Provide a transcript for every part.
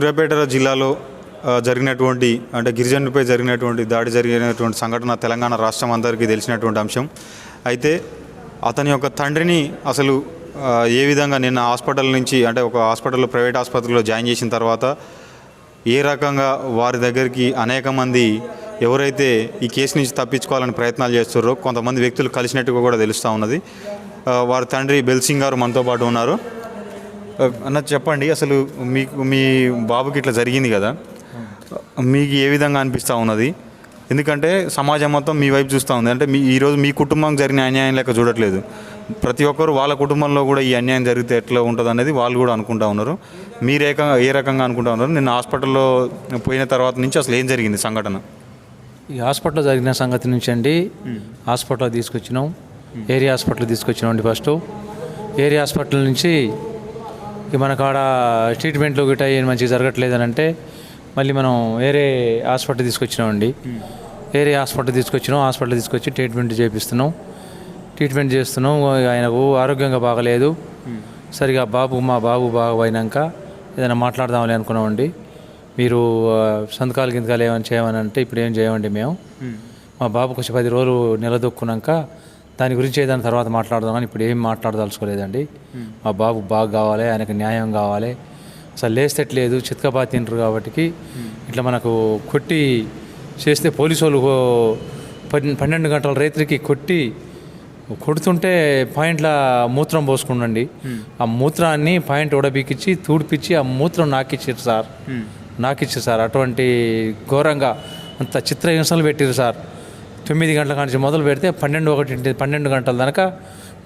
సూర్యాపేట జిల్లాలో జరిగినటువంటి అంటే గిరిజనులపై జరిగినటువంటి దాడి జరిగినటువంటి సంఘటన తెలంగాణ రాష్ట్రం అందరికీ తెలిసినటువంటి అంశం. అయితే అతని యొక్క తండ్రిని అసలు ఏ విధంగా నిన్న హాస్పిటల్ నుంచి అంటే ఒక హాస్పిటల్లో ప్రైవేట్ ఆసుపత్రిలో జాయిన్ చేసిన తర్వాత ఏ రకంగా వారి దగ్గరికి అనేక మంది ఎవరైతే ఈ కేసు నుంచి తప్పించుకోవాలని ప్రయత్నాలు చేస్తున్నారో కొంతమంది వ్యక్తులు కలిసినట్టుగా కూడా తెలుస్తూ ఉన్నది. వారి తండ్రి బెల్సింగ్ గారు మనతో పాటు ఉన్నారు. అన్న చెప్పండి అసలు మీకు మీ బాబుకి ఇట్లా జరిగింది కదా మీకు ఏ విధంగా అనిపిస్తూ ఉన్నది? ఎందుకంటే సమాజం మొత్తం మీ వైపు చూస్తూ ఉంది. అంటే మీ ఈరోజు మీ కుటుంబం జరిగిన అన్యాయం లెక్క చూడట్లేదు. ప్రతి ఒక్కరు వాళ్ళ కుటుంబంలో కూడా ఈ అన్యాయం జరిగితే ఎట్లా ఉంటుంది అనేది వాళ్ళు కూడా అనుకుంటా ఉన్నారు. మీరు ఏ రకంగా ఏ రకంగా అనుకుంటా ఉన్నారు? నిన్న హాస్పిటల్లో పోయిన తర్వాత నుంచి అసలు ఏం జరిగింది సంఘటన? ఈ హాస్పిటల్లో జరిగిన సంగతి నుంచి అండి హాస్పిటల్ తీసుకొచ్చినాం. ఏరియా హాస్పిటల్ తీసుకొచ్చినాం అండి ఫస్ట్. ఏరియా హాస్పిటల్ నుంచి ఇక మనకు ఆడ ట్రీట్మెంట్లు గిట్ట ఏం మంచిగా జరగట్లేదని అంటే మళ్ళీ మనం వేరే హాస్పిటల్ తీసుకొచ్చినామండి. వేరే హాస్పిటల్ తీసుకొచ్చినాం హాస్పిటల్ తీసుకొచ్చి ట్రీట్మెంట్ చేపిస్తున్నాం. ట్రీట్మెంట్ చేస్తున్నాం ఆయనకు ఆరోగ్యంగా బాగలేదు. సరిగా బాబు మా బాబు బాగా అయినాక ఏదైనా మాట్లాడదామని అనుకున్నామండి. మీరు సంతకాలు గింతకాలు ఏమైనా చేయమని అంటే ఇప్పుడు ఏం చేయమండి మేము. మా బాబు కొంచెం పది రోజులు నిలదొక్కున్నాక దాని గురించి ఏదైనా తర్వాత మాట్లాడదామని ఇప్పుడు ఏం మాట్లాడదలుచుకోలేదండి. మా బాబు బాగా కావాలి ఆయనకు న్యాయం కావాలి. అసలు లేస్తట్లేదు చిత్కబా తింటారు కాబట్టి ఇట్లా మనకు కొట్టి చేస్తే పోలీసు వాళ్ళు పన్- పన్నెండు గంటల రైతులకి కొట్టి కొడుతుంటే పాయింట్ల మూత్రం పోసుకుండండి ఆ మూత్రాన్ని పాయింట్ ఉడబీకిచ్చి తూడిపిచ్చి ఆ మూత్రం నాకిచ్చారు సార్. నాకిచ్చారు సార్. అటువంటి ఘోరంగా అంత చిత్ర హింసలు పెట్టారు సార్. తొమ్మిది గంటల నుంచి మొదలు పెడితే పన్నెండు ఒకటి పన్నెండు గంటల దాకా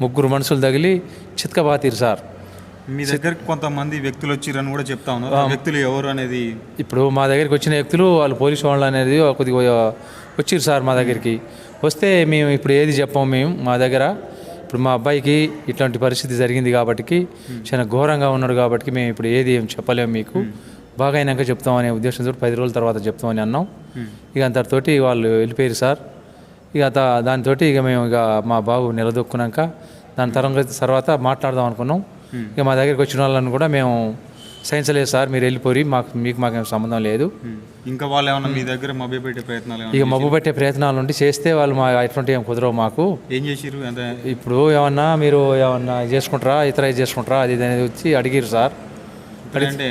ముగ్గురు మనుషులు తగిలి చిత్కబాతీరు సార్. మీ దగ్గరికి కొంతమంది వ్యక్తులు వచ్చిరని కూడా చెప్తా ఉన్నారు. ఆ వ్యక్తులు ఎవరు అనేది? ఇప్పుడు మా దగ్గరికి వచ్చిన వ్యక్తులు వాళ్ళు పోలీసు వాళ్ళు అనేది కొద్దిగా వచ్చిర్రు సార్ మా దగ్గరికి. వస్తే మేము ఇప్పుడు ఏది చెప్పాము మేము మా దగ్గర. ఇప్పుడు మా అబ్బాయికి ఇట్లాంటి పరిస్థితి జరిగింది కాబట్టి చాలా ఘోరంగా ఉన్నాడు కాబట్టి మేము ఇప్పుడు ఏది ఏం చెప్పలేము మీకు. బాగా అయినాక చెప్తామనే ఉద్దేశంతో పది రోజుల తర్వాత చెప్తామని అన్నాం. ఇక అంతటితోటి వాళ్ళు వెళ్ళిపోయారు సార్. ఇక దానితోటి ఇక మేము ఇక మా బాబు నిలదొక్కున్నాక దాని తరంగతి తర్వాత మాట్లాడదాం అనుకున్నాం. ఇక మా దగ్గరికి వచ్చిన వాళ్ళని కూడా మేము సైన్స్ లేదు సార్ మీరు వెళ్ళిపోయి మాకు మీకు మాకేం సంబంధం లేదు. ఇంకా వాళ్ళు ఏమన్నా మీ దగ్గర మభ్య పెట్టే ప్రయత్నాలు ఇక మబ్బు పెట్టే ప్రయత్నాలు ఉండి చేస్తే వాళ్ళు మా ఎటువంటి ఏం కుదరవు మాకు. ఏం చేసిర్రు? అంటే ఇప్పుడు ఏమన్నా మీరు ఏమన్నా చేసుకుంటారా ఇతర చేసుకుంటారా అది ఇది అనేది వచ్చి అడిగిరు సార్. అంటే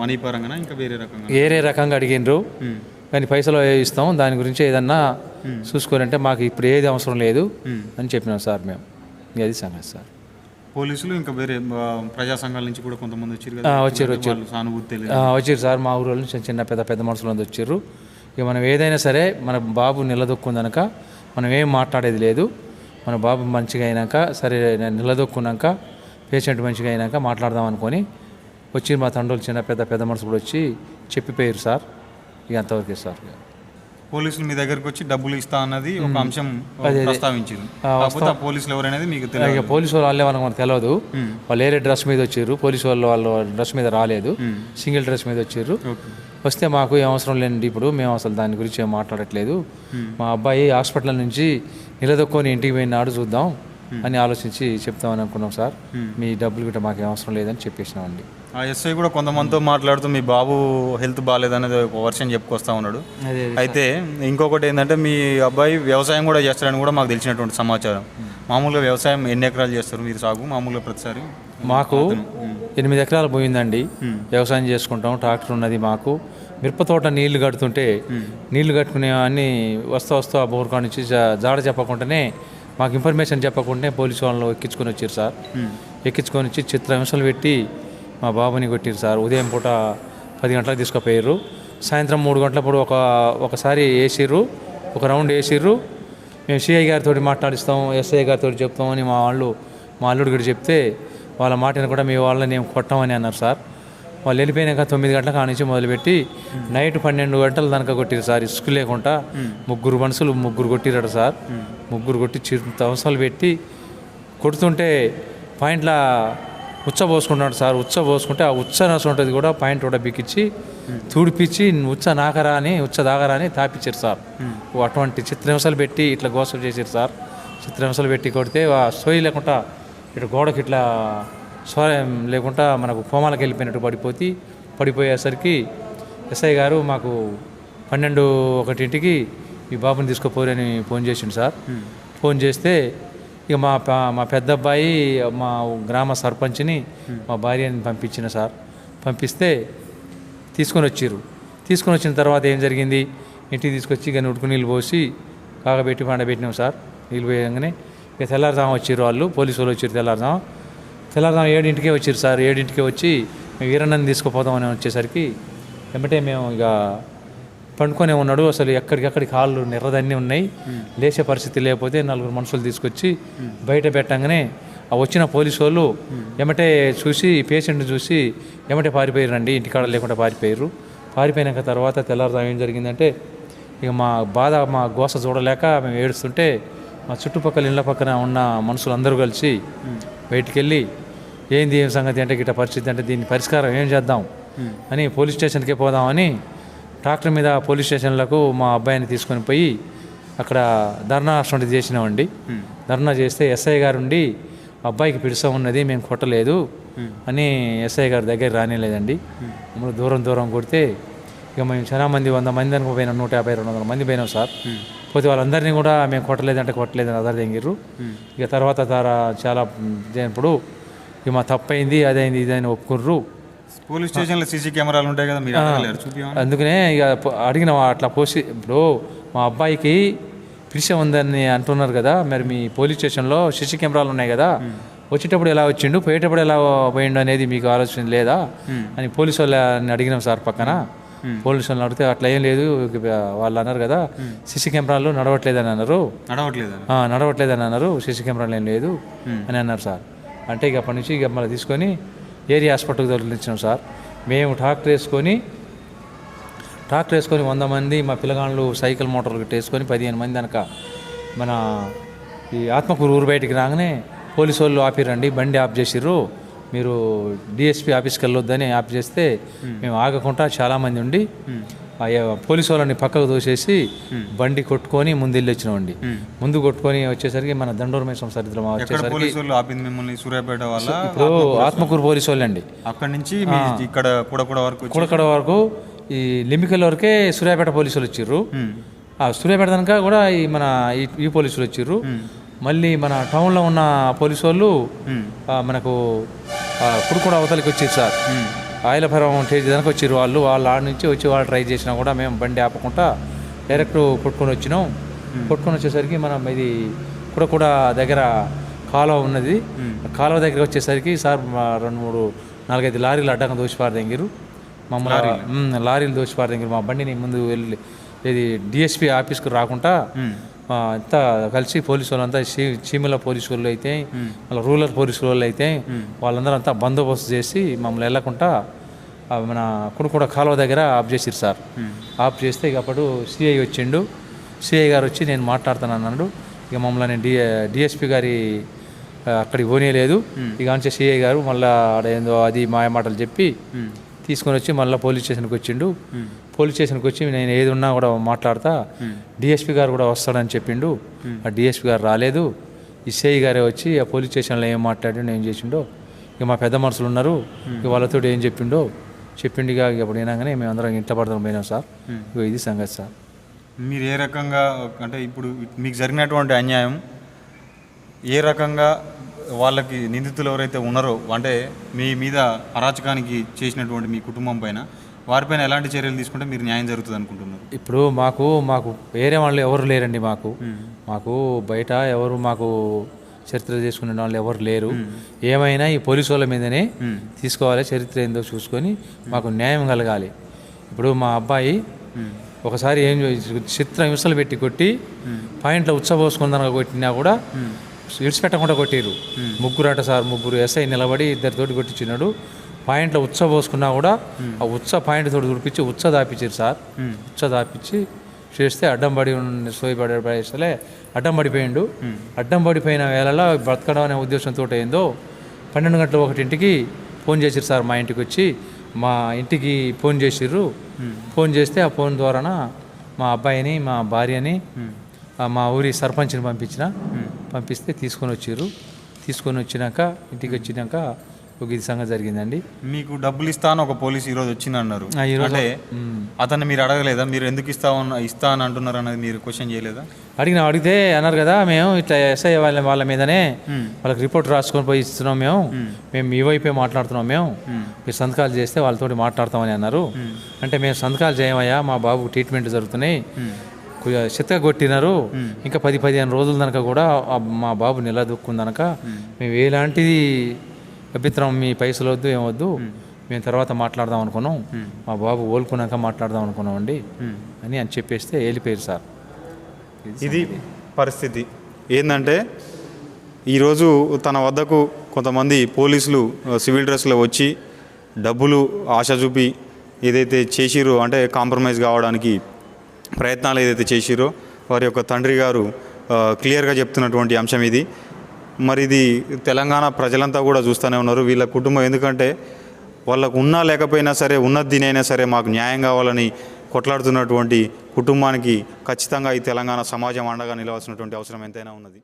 మనీ పరంగా ఇంకా వేరే రకంగా వేరే రకంగా అడిగిండ్రు. కానీ పైసలు ఇస్తాం దాని గురించి ఏదన్నా చూసుకోవాలంటే మాకు ఇప్పుడు ఏది అవసరం లేదు అని చెప్పినాం సార్ మేము. అది సంగతి సార్. పోలీసులు ఇంకా వేరే ప్రజా సంఘాల నుంచి కూడా కొంతమంది వచ్చారు వచ్చారు, వచ్చారు. సానుభూతి వచ్చారు సార్ మా ఊరు వాళ్ళు చిన్న చిన్న పెద్ద పెద్ద మనుషులు అందరూ వచ్చారు. ఇక మనం ఏదైనా సరే మన బాబు నిలదొక్కుందనక మనం ఏం మాట్లాడేది లేదు. మన బాబు మంచిగా అయినాక సరే నిలదొక్కున్నాక పేషెంట్ మంచిగా అయినాక మాట్లాడదాం అనుకొని వచ్చి మా తండ్రులు చిన్న పెద్ద పెద్ద మనుషులు కూడా వచ్చి చెప్పిపోయారు సార్. ఇక అంతవరకే సార్ పోలీసులు మీ దగ్గరకు వచ్చి డబ్బులు ఇస్తా అన్నది ఒక అంశం కాకపోతే ఆ పోలీసులు ఎవరనేది మీకు తెలియదు. పోలీసు వాళ్ళు వాళ్ళే మనకు మనకు తెలియదు వాళ్ళు వేరే డ్రెస్ మీద వచ్చారు. పోలీసు వాళ్ళు వాళ్ళు డ్రెస్ మీద రాలేదు. సింగిల్ డ్రెస్ మీద వచ్చారు. వస్తే మాకు ఏం అవసరం లేండి ఇప్పుడు. మేము అసలు దాని గురించి ఏం మాట్లాడట్లేదు. మా అబ్బాయి హాస్పిటల్ నుంచి నిలదొక్కొని ఇంటికి పోయినాడు చూద్దాం అని ఆలోచించి చెప్తామని అనుకున్నాం సార్. మీ డబ్బులు గిట్ట మాకు ఏం అవసరం లేదని చెప్పేసినామండి. ఎస్ఐ కూడా కొంతమందితో మాట్లాడుతూ మీ బాబు హెల్త్ బాగాలేదనేది ఒక వర్షన్ చెప్పుకొస్తా ఉన్నాడు. అదే అయితే ఇంకొకటి ఏంటంటే మీ అబ్బాయి వ్యవసాయం కూడా చేస్తాడని కూడా మాకు తెలిసినటువంటి సమాచారం. మామూలుగా వ్యవసాయం ఎన్ని ఎకరాలు చేస్తారు? మీరు సాగు మామూలుగా ప్రతిసారి? మాకు ఎనిమిది ఎకరాలు పోయిందండి. వ్యవసాయం చేసుకుంటాం ట్రాక్టర్ ఉన్నది మాకు. మిరప తోట నీళ్ళు కడుతుంటే నీళ్ళు కట్టుకునే అన్ని వస్తూ వస్తూ ఆ బోర్ కాడ నుంచి జా- జాడ చెప్పకుండానే మాకు ఇన్ఫర్మేషన్ చెప్పకుండానే పోలీసు వాళ్ళు ఎక్కించుకొని వచ్చారు సార్. ఎక్కించుకొని వచ్చి చిత్రహింసలు పెట్టి మా బాబుని కొట్టిరు సార్. ఉదయం పూట పది గంటలకు తీసుకుపోయారు సాయంత్రం మూడు గంటలప్పుడు ఒక ఒకసారి వేసిర్రు. ఒక రౌండ్ వేసిర్రు. మేము సిఐ గారితో మాట్లాడిస్తాం ఎస్ఐ గారితో చెప్తామని మా వాళ్ళు మా అల్లుడు గారు చెప్తే వాళ్ళ మాటను కూడా మీ వాళ్ళని మేము కొట్టామని అన్నారు సార్. వాళ్ళు వెళ్ళిపోయినాక తొమ్మిది గంటల కాడ నుంచి మొదలుపెట్టి నైట్ పన్నెండు గంటల దాకా కొట్టిరు సార్. ఇసుకు లేకుండా ముగ్గురు మనుషులు ముగ్గురు కొట్టిరాడు సార్. ముగ్గురు కొట్టి చిరు అవసరాలు పెట్టి కొడుతుంటే పాయింట్ల ఉచ్చ పోసుకుంటున్నాడు సార్. ఉచ్చ పోసుకుంటే ఆ ఉచ్చ నసు ఉంటుంది కూడా పాయింట్ కూడా బిక్కిచ్చి తుడిపించి ఉచ్చ నాకరా అని ఉచ్చ దాగరా అని తాపిచ్చారు సార్. అటువంటి చిత్రహింసలు పెట్టి ఇట్లా గోసలు చేశారు సార్. చిత్రహింసలు పెట్టి కొడితే ఆ సోయి లేకుండా ఇటు గోడకి ఇట్లా సోయం లేకుండా మనకు కోమాలకు వెళ్ళిపోయినట్టు పడిపోతే పడిపోయేసరికి ఎస్ఐ గారు మాకు పన్నెండు ఒకటింటికి ఈ బాబుని తీసుకుపోరని ఫోన్ చేసిండు సార్. ఫోన్ చేస్తే ఇక మా మా పెద్ద అబ్బాయి మా గ్రామ సర్పంచ్ని మా భార్యని పంపించిన సార్. పంపిస్తే తీసుకొని వచ్చిర్రు తీసుకొని వచ్చిన తర్వాత ఏం జరిగింది? ఇంటికి తీసుకొచ్చి ఇక ఉడుకు నీళ్ళు పోసి కాగబెట్టి పండబెట్టినాం సార్. నీళ్ళు పోయంగానే ఇక తెల్లారుజాము వచ్చిర్రు వాళ్ళు పోలీసు వాళ్ళు వచ్చారు తెల్లారుజాము. తెల్లారుజాము ఏడింటికే వచ్చారు సార్. ఏడింటికే వచ్చి మేము వీరన్నని తీసుకుపోదామని వచ్చేసరికి వెంబటే మేము ఇక పండుకొనే ఉన్నాడు. అసలు ఎక్కడికక్కడి కాళ్ళు నెర్రదన్నీ ఉన్నాయి. లేచే పరిస్థితి లేకపోతే నలుగురు మనుషులు తీసుకొచ్చి బయట పెట్టంగానే ఆ వచ్చిన పోలీసు వాళ్ళు ఎమటే చూసి పేషెంట్ చూసి ఎమటే పారిపోయారండి ఇంటికాడ లేకుండా పారిపోయారు పారిపోయినాక తర్వాత తెల్లారుజాము ఏం జరిగిందంటే ఇక మా బాధ మా గోస చూడలేక మేము ఏడుస్తుంటే మా చుట్టుపక్కల ఇళ్ళ పక్కన ఉన్న మనుషులు అందరూ కలిసి బయటికి వెళ్ళి ఏంది ఏం సంగతి? అంటే గిట్ట పరిస్థితి అంటే దీని పరిష్కారం ఏం చేద్దాం? అని పోలీస్ స్టేషన్కే పోదామని ట్రాక్టర్ మీద పోలీస్ స్టేషన్లకు మా అబ్బాయిని తీసుకొని పోయి అక్కడ ధర్నా అటువంటి చేసినామండి. ధర్నా చేస్తే ఎస్ఐ గారు ఉండి అబ్బాయికి పిడుస ఉన్నది మేము కొట్టలేదు అని ఎస్ఐ గారి దగ్గర రానిలేదండి. మమ్మల్ని దూరం దూరం కొడితే ఇక మేము చాలా మంది వంద మంది అనుకో పోయినాం నూట యాభై రెండు వందల మంది పోయినాం సార్. పోతే వాళ్ళందరినీ కూడా మేము కొట్టలేదంటే కొట్టలేదని అదర్ తెంగిర్రు. ఇక తర్వాత తార చాలా ఇప్పుడు ఇక మా తప్పైంది అదైంది ఇదని ఒప్పుకుర్రు. పోలీస్ స్టేషన్లో సీసీ కెమెరాలు ఉంటాయి కదా మీరు అడగలేరు చూపించమని అందుకనే ఇక అడిగిన అట్లా పోసి ఇప్పుడు మా అబ్బాయికి పిలిచ ఉందని అంటున్నారు కదా మరి మీ పోలీస్ స్టేషన్లో సీసీ కెమెరాలు ఉన్నాయి కదా వచ్చేటప్పుడు ఎలా వచ్చిండు పోయేటప్పుడు ఎలా పోయిండు అనేది మీకు ఆలోచన లేదా? అని పోలీసు వాళ్ళని అడిగినాం సార్ పక్కన. పోలీసు వాళ్ళని అడిగితే అట్లా ఏం లేదు వాళ్ళు అన్నారు కదా సీసీ కెమెరాలు నడవట్లేదని అన్నారు. నడవట్లేదు? నడవట్లేదని అన్నారు సీసీ కెమెరాలు ఏం లేదు అని అన్నారు సార్. అంటే ఇక అప్పటి నుంచి ఇక మళ్ళీ తీసుకొని ఏరియా హాస్పిటల్కి తరలించినాం సార్. మేము ట్రాక్టర్ వేసుకొని ట్రాక్టర్ వేసుకొని వంద మంది మా పిల్లగాళ్ళు సైకిల్ మోటార్లు గిట్ట వేసుకొని పదిహేను మంది అనక మన ఈ ఆత్మకూరు ఊరు బయటికి రాగానే పోలీసు వాళ్ళు ఆపిరండి బండి ఆఫ్ చేసిర్రు. మీరు డిఎస్పీ ఆఫీస్కి వెళ్ళొద్దని ఆఫ్ చేస్తే మేము. ఆగకుండా చాలామంది ఉండి పోలీసు వాళ్ళని పక్కకు తోసేసి బండి కొట్టుకొని ముందు వెళ్ళి వచ్చినామండి ముందు కొట్టుకొని వచ్చేసరికి మన దండూరు మేసం సరిద్రం వచ్చేసరికి మిమ్మల్ని సూర్యాపేట వాళ్ళ? ఇప్పుడు ఆత్మకూరు పోలీసు వాళ్ళండి. అక్కడ నుంచి ఇక్కడ కూడా కూడా వరకు కుడకడ వరకు ఈ లిమికల్ వరకే సూర్యాపేట పోలీసులు వచ్చిర్రు. ఆ సూర్యాపేట కనుక కూడా ఈ మన ఈ- పోలీసులు వచ్చిర్రు. మళ్ళీ మన టౌన్లో ఉన్న పోలీసు వాళ్ళు మనకు కుడుకుడ అవతలికి వచ్చిర్రు సార్ ఆయిలపురం దానికి వచ్చిర్రు వాళ్ళు. వాళ్ళు ఆడ నుంచి వచ్చి వాళ్ళు ట్రై చేసినా కూడా మేము బండి ఆపకుండా డైరెక్ట్ కొట్టుకొని వచ్చినాం. కొట్టుకొని వచ్చేసరికి మనం ఇది కూడా కూడా దగ్గర కాలువ ఉన్నది. కాలువ దగ్గర వచ్చేసరికి సార్ రెండు మూడు నాలుగైదు లారీలు అడ్డంగా దోషిపారు దగ్గర మమ్మల్ని మ్, లారీలు దోషిపారు దగ్గర మా బండిని ముందు వెళ్ళి ఇది డిఎస్పీ ఆఫీస్కి రాకుండా అంతా కలిసి పోలీసు వాళ్ళంతా చీ- చీమల పోలీసు వాళ్ళు అయితే మళ్ళీ రూరల్ పోలీసు వాళ్ళు అయితే వాళ్ళందరూ అంతా బందోబస్తు చేసి మమ్మల్ని వెళ్ళకుండా మన కుడుకుడ కాలువ దగ్గర ఆఫ్ చేసిరు సార్. ఆఫ్ చేస్తే ఇక అప్పుడు సిఐ వచ్చిండు. సిఐ గారు వచ్చి నేను మాట్లాడుతాను అన్నాడు. ఇక మమ్మల్ని డి డిఎస్పీ గారి అక్కడికి పోనీయలేదు. ఇక అంచే సిఐ గారు మళ్ళీ ఆడ ఏందో అది మాయ మాటలు చెప్పి తీసుకొని వచ్చి మళ్ళీ పోలీస్ స్టేషన్కి వచ్చిండు. పోలీస్ స్టేషన్కి వచ్చి నేను ఏది ఉన్నా కూడా మాట్లాడతా. డిఎస్పీ గారు కూడా వస్తాడని చెప్పిండు. ఆ డిఎస్పీ గారు రాలేదు. సిఐ గారే వచ్చి ఆ పోలీస్ స్టేషన్లో ఏం మాట్లాడిండు ఏం చేసిండో ఇక మా పెద్ద మనుషులు ఉన్నారు. ఇక వాళ్ళతో ఏం చెప్పిండో చెప్పిండు ఇక ఇక అప్పుడు వినాగానే మేము అందరం ఇంట్లో పడతాం పోయినాం సార్. ఇక ఇది సంగతి సార్. మీరు ఏ రకంగా అంటే ఇప్పుడు మీకు జరిగినటువంటి అన్యాయం ఏ రకంగా వాళ్ళకి నిందితులు ఎవరైతే ఉన్నారో అంటే మీ మీద అరాచకానికి చేసినటువంటి మీ కుటుంబం పైన వారిపైన ఎలాంటి చర్యలు తీసుకుంటే మీరు న్యాయం జరుగుతుంది అనుకుంటున్నారు? ఇప్పుడు మాకు మాకు వేరే వాళ్ళు ఎవరు లేరండి మాకు. మాకు బయట ఎవరు మాకు చరిత్ర చేసుకునే వాళ్ళు ఎవరు లేరు. ఏమైనా ఈ పోలీసు వాళ్ళ మీదనే తీసుకోవాలి చరిత్ర ఏందో చూసుకొని మాకు న్యాయం కలగాలి. ఇప్పుడు మా అబ్బాయి ఒకసారి ఏం చిత్ర హింసలు పెట్టి కొట్టి పాయింట్లో ఉత్సవోసుకుందనగా కొట్టినా కూడా విడిచిపెట్టకుండా కొట్టిరు ముగ్గురు అట సార్ ముగ్గురు ఎస్ఐ నిలబడి ఇద్దరితోటి కొట్టించినాడు. పాయింట్లో ఉత్స పోసుకున్నా కూడా ఆ ఉత్స పాయింట్ తోటి తుడిపించి ఉత్స దాపించారు సార్. ఉత్స దాపించి చేస్తే అడ్డం పడి ఉన్న- సోయి పడి పడేస్తలే అడ్డం పడిపోయిండు. అడ్డం పడిపోయిన వేళలో బ్రతకడం అనే ఉద్దేశంతో ఏందో పన్నెండు గంటల ఒకటింటికి ఫోన్ చేసిరు సార్ మా ఇంటికి వచ్చి. మా ఇంటికి ఫోన్ చేసిర్రు. ఫోన్ చేస్తే ఆ ఫోన్ ద్వారాన మా అబ్బాయిని మా భార్యని మా ఊరి సర్పంచ్ని పంపించిన. పంపిస్తే తీసుకొని వచ్చిర్రు. తీసుకొని వచ్చినాక ఇంటికి వచ్చినాక ఒక ఇది సంగతి జరిగిందండి. మీకు డబ్బులు ఇస్తా అని ఒక పోలీస్ ఈరోజు వచ్చిందన్నారు. ఆ, ఈరోజు- అంటే అతన్ని మీరు అడగలేదా? మీరు ఎందుకు ఇస్తా ఇస్తా అని అంటున్నారు అనేది మీరు క్వశ్చన్ చేయలేదా? అడిగిన అడిగితే అన్నారు కదా మేము ఇట్లా ఎస్ఐ వాళ్ళ వాళ్ళ మీదనే వాళ్ళకి రిపోర్ట్ రాసుకొని పోయి ఇస్తున్నాం మేము. మేము మీ వైపే మాట్లాడుతున్నాం మేము. మీరు సంతకాలు చేస్తే వాళ్ళతోటి మాట్లాడతామని అన్నారు. అంటే మేము సంతకాలు చేయమయ్యా మా బాబు ట్రీట్మెంట్ జరుగుతున్నాయి. కొద్దిగా చిత్తగా కొట్టినారు. ఇంకా పది పదిహేను రోజుల దాకా కూడా మా బాబు నిలదొక్కుందనక మేము ఎలాంటిది అభ్యంతరం మీ పైసలు వద్దు ఏమొద్దు మేము. తర్వాత మాట్లాడదాం అనుకున్నాం. మా బాబు ఓలుకున్నాక మాట్లాడదాం అనుకున్నామండి అని అని చెప్పేస్తే వెళ్ళిపోయారు సార్. ఇది పరిస్థితి. ఏంటంటే ఈరోజు తన వద్దకు కొంతమంది పోలీసులు సివిల్ డ్రెస్లో వచ్చి డబ్బులు ఆశ చూపి ఏదైతే చేసిరో అంటే కాంప్రమైజ్ కావడానికి ప్రయత్నాలు ఏదైతే చేసిరో వారి యొక్క తండ్రి గారు క్లియర్గా చెప్తున్నటువంటి అంశం ఇది. మరి ఇది తెలంగాణ ప్రజలంతా కూడా చూస్తూనే ఉన్నారు. వీళ్ళ కుటుంబం ఎందుకంటే వాళ్ళకు ఉన్నా లేకపోయినా సరే ఉన్నది దీనైనా సరే మాకు న్యాయం కావాలని కొట్లాడుతున్నటువంటి కుటుంబానికి ఖచ్చితంగా ఈ తెలంగాణ సమాజం అండగా నిలవాల్సినటువంటి అవసరం ఎంతైనా ఉన్నది.